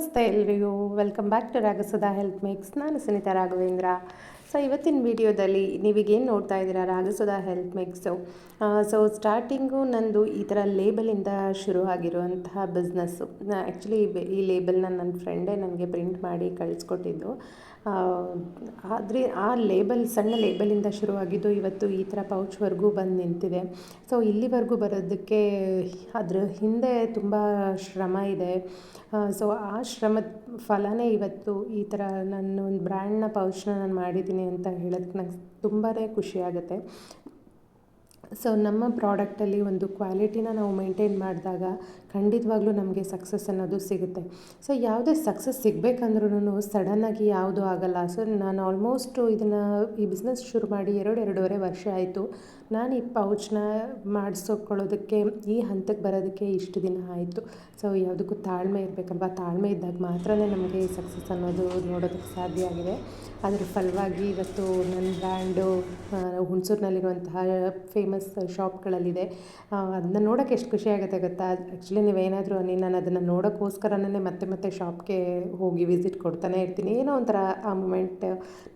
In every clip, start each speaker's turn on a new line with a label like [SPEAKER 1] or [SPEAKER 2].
[SPEAKER 1] ನಮಸ್ತೆ ಎಲ್ರಿಗೂ. Welcome back to Ragasudha health mix ನಾನು ಸುನಿತಾ ರಾಘವೇಂದ್ರ. ಸೊ ಇವತ್ತಿನ ವಿಡಿಯೋದಲ್ಲಿ ನೀವೀಗೇನು ನೋಡ್ತಾ ಇದ್ದೀರಾ? Ragasudha health mix so starting ನಂದು ಈ ಥರ ಲೇಬಲಿಂದ ಶುರು ಆಗಿರುವಂತಹ ಬಿಸ್ನೆಸ್ಸು ಆ್ಯಕ್ಚುಲಿ ಈ ಲೇಬಲ್ನ ನನ್ನ ಫ್ರೆಂಡೇ ನನಗೆ ಪ್ರಿಂಟ್ ಮಾಡಿ ಕಳಿಸ್ಕೊಟ್ಟಿದ್ದು. ಆದರೆ ಆ ಲೇಬಲ್ ಸಣ್ಣ ಲೇಬಲಿಂದ ಶುರುವಾಗಿದ್ದು ಇವತ್ತು ಈ ಥರ ಪೌಚ್ವರೆಗೂ ಬಂದು ನಿಂತಿದೆ. ಸೊ ಇಲ್ಲಿವರೆಗೂ ಬರೋದಕ್ಕೆ ಅದ್ರ ಹಿಂದೆ ತುಂಬ ಶ್ರಮ ಇದೆ. ಸೊ ಆ ಶ್ರಮದ ಫಲನೇ ಇವತ್ತು ಈ ಥರ ನನ್ನ ಒಂದು ಬ್ರ್ಯಾಂಡ್ನ ಪೌಚ್ನ ನಾನು ಮಾಡಿದ್ದೀನಿ. ಅಂತ ಹೇಳೋದಕ್ಕೆ ನಂಗೆ ತುಂಬಾ ಖುಷಿಯಾಗುತ್ತೆ ಸೊ ನಮ್ಮ ಪ್ರಾಡಕ್ಟಲ್ಲಿ ಒಂದು ಕ್ವಾಲಿಟಿನ ನಾವು ಮೇಂಟೈನ್ ಮಾಡಿದಾಗ ಖಂಡಿತವಾಗ್ಲೂ ನಮಗೆ ಸಕ್ಸಸ್ ಅನ್ನೋದು ಸಿಗುತ್ತೆ. ಸೊ ಯಾವುದೇ ಸಕ್ಸಸ್ ಸಿಗಬೇಕಂದ್ರೂ ಸಡನ್ನಾಗಿ ಯಾವುದೂ ಆಗಲ್ಲ. ಸೊ ನಾನು ಆಲ್ಮೋಸ್ಟು ಇದನ್ನು ಈ ಬಿಸ್ನೆಸ್ ಶುರು ಮಾಡಿ ಎರಡು, ಎರಡೂವರೆ ವರ್ಷ ಆಯಿತು. ನಾನು ಈ ಪೌಚ್ನ ಮಾಡಿಸ್ಕೊಳ್ಳೋದಕ್ಕೆ, ಈ ಹಂತಕ್ಕೆ ಬರೋದಕ್ಕೆ ಇಷ್ಟು ದಿನ ಆಯಿತು. ಸೊ ಯಾವುದಕ್ಕೂ ತಾಳ್ಮೆ ಇರಬೇಕಲ್ವ? ತಾಳ್ಮೆ ಇದ್ದಾಗ ಮಾತ್ರ ನಮಗೆ ಸಕ್ಸಸ್ ಅನ್ನೋದು ನೋಡೋದಕ್ಕೆ ಸಾಧ್ಯ ಆಗಿದೆ. ಅದರ ಫಲವಾಗಿ ಇವತ್ತು ನನ್ನ ಬ್ರ್ಯಾಂಡು ಹುಣಸೂರಿನಲ್ಲಿರುವಂತಹ ಫೇಮಸ್ ಶಾಪ್ಗಳಲ್ಲಿದೆ. ಅದನ್ನ ನೋಡೋಕ್ಕೆ ಎಷ್ಟು ಖುಷಿ ಆಗುತ್ತೆ ಗೊತ್ತಾ? ಆ್ಯಕ್ಚುಲಿ ನೀವೇನಾದರೂ, ನಾನು ಅದನ್ನು ನೋಡೋಕ್ಕೋಸ್ಕರನೇ ಮತ್ತೆ ಮತ್ತೆ ಶಾಪ್ಗೆ ಹೋಗಿ ವಿಸಿಟ್ ಕೊಡ್ತಾನೆ ಇರ್ತೀನಿ. ಏನೋ ಒಂಥರ ಆ ಮೂಮೆಂಟ್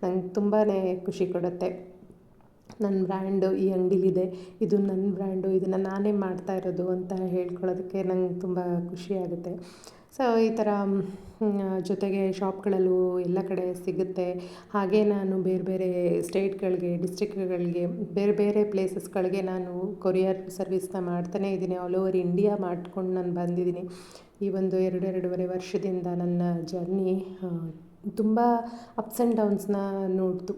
[SPEAKER 1] ನಂಗೆ ತುಂಬಾ ಖುಷಿ ಕೊಡುತ್ತೆ. ನನ್ನ ಬ್ರ್ಯಾಂಡು ಈ ಅಂಗಡಿಲಿದೆ, ಇದು ನನ್ನ ಬ್ರ್ಯಾಂಡು, ಇದನ್ನು ನಾನೇ ಮಾಡ್ತಾ ಇರೋದು ಅಂತ ಹೇಳ್ಕೊಳ್ಳೋದಕ್ಕೆ ನಂಗೆ ತುಂಬ ಖುಷಿಯಾಗುತ್ತೆ ಸೊ ಈ ಥರ ಜೊತೆಗೆ ಶಾಪ್ಗಳಲ್ಲೂ ಎಲ್ಲ ಕಡೆ ಸಿಗುತ್ತೆ. ಹಾಗೆ ನಾನು ಬೇರೆ ಬೇರೆ ಸ್ಟೇಟ್ಗಳಿಗೆ ಡಿಸ್ಟ್ರಿಕ್ಗಳಿಗೆ ಬೇರೆ ಬೇರೆ ಪ್ಲೇಸಸ್ಗಳಿಗೆ ನಾನು ಕೊರಿಯರ್ ಸರ್ವಿಸ್ನ ಮಾಡ್ತಾನೇ ಇದ್ದೀನಿ. ಆಲ್ ಓವರ್ ಇಂಡಿಯಾ ಮಾಡ್ಕೊಂಡು ನಾನು ಬಂದಿದ್ದೀನಿ. ಈ ಒಂದು ಎರಡು, ಎರಡೂವರೆ ವರ್ಷದಿಂದ ನನ್ನ ಜರ್ನಿ ತುಂಬ ಅಪ್ಸ್ ಆ್ಯಂಡ್ ಡೌನ್ಸ್ನ ನೋಡ್ತು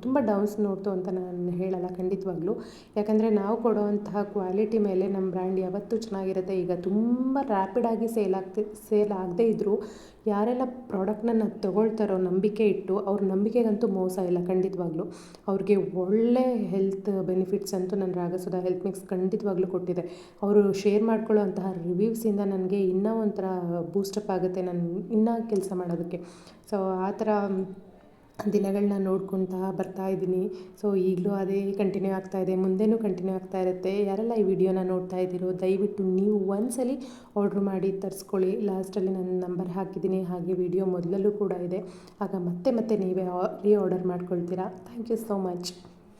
[SPEAKER 1] ತುಂಬ ಡೌನ್ಸ್ ನೋಡ್ತು ಅಂತ ನಾನು ಹೇಳಲ್ಲ ಖಂಡಿತವಾಗ್ಲೂ. ಯಾಕಂದರೆ ನಾವು ಕೊಡುವಂತಹ ಕ್ವಾಲಿಟಿ ಮೇಲೆ ನಮ್ಮ ಬ್ರ್ಯಾಂಡ್ ಯಾವತ್ತೂ ಚೆನ್ನಾಗಿರುತ್ತೆ. ಈಗ ತುಂಬ ರ್ಯಾಪಿಡಾಗಿ ಸೇಲ್ ಆಗ್ತಿ ಸೇಲ್ ಆಗದೇ ಇದ್ದರೂ ಯಾರೆಲ್ಲ ಪ್ರಾಡಕ್ಟ್ನ ತೊಗೊಳ್ತಾರೋ ನಂಬಿಕೆ ಇಟ್ಟು ಅವ್ರ ನಂಬಿಕೆಗಂತೂ ಮೋಸ ಇಲ್ಲ ಖಂಡಿತವಾಗ್ಲೂ. ಅವ್ರಿಗೆ ಒಳ್ಳೆ ಹೆಲ್ತ್ ಬೆನಿಫಿಟ್ಸ್ ಅಂತೂ ನನ್ನ ರಾಗಸುಧಾ ಹೆಲ್ತ್ ಮಿಕ್ಸ್ ಖಂಡಿತವಾಗ್ಲೂ ಕೊಟ್ಟಿದೆ. ಅವರು ಶೇರ್ ಮಾಡ್ಕೊಳ್ಳೋ ಅಂತಹ ರಿವ್ಯೂವ್ಸಿಂದ ನನಗೆ ಇನ್ನೂ ಒಂಥರ ಬೂಸ್ಟಪ್ ಆಗುತ್ತೆ. ನಾನು ಇನ್ನೂ ಕೆಲಸ ಮಾಡೋದಕ್ಕೆ. ಸೊ ಆ ಥರ ದಿನಗಳನ್ನ ನೋಡ್ಕೊತಾ ಬರ್ತಾ ಇದ್ದೀನಿ. ಸೊ ಈಗಲೂ ಅದೇ ಕಂಟಿನ್ಯೂ ಆಗ್ತಾ ಇದೆ, ಮುಂದೆನೂ ಕಂಟಿನ್ಯೂ ಆಗ್ತಾ ಇರುತ್ತೆ. ಯಾರೆಲ್ಲ ಈ ವಿಡಿಯೋನ ನೋಡ್ತಾ ಇದ್ದೀರೋ, ದಯವಿಟ್ಟು ನೀವು ಒಂದ್ಸಲಿ ಆರ್ಡ್ರ್ ಮಾಡಿ ತರಿಸ್ಕೊಳ್ಳಿ. ಲಾಸ್ಟಲ್ಲಿ ನನ್ನ ನಂಬರ್ ಹಾಕಿದ್ದೀನಿ, ಹಾಗೆ ವಿಡಿಯೋ ಮೊದಲಲ್ಲೂ ಕೂಡ ಇದೆ. ಆಗ ಮತ್ತೆ ಮತ್ತೆ ನೀವೇ reorder ಮಾಡ್ಕೊಳ್ತೀರಾ. Thank you so much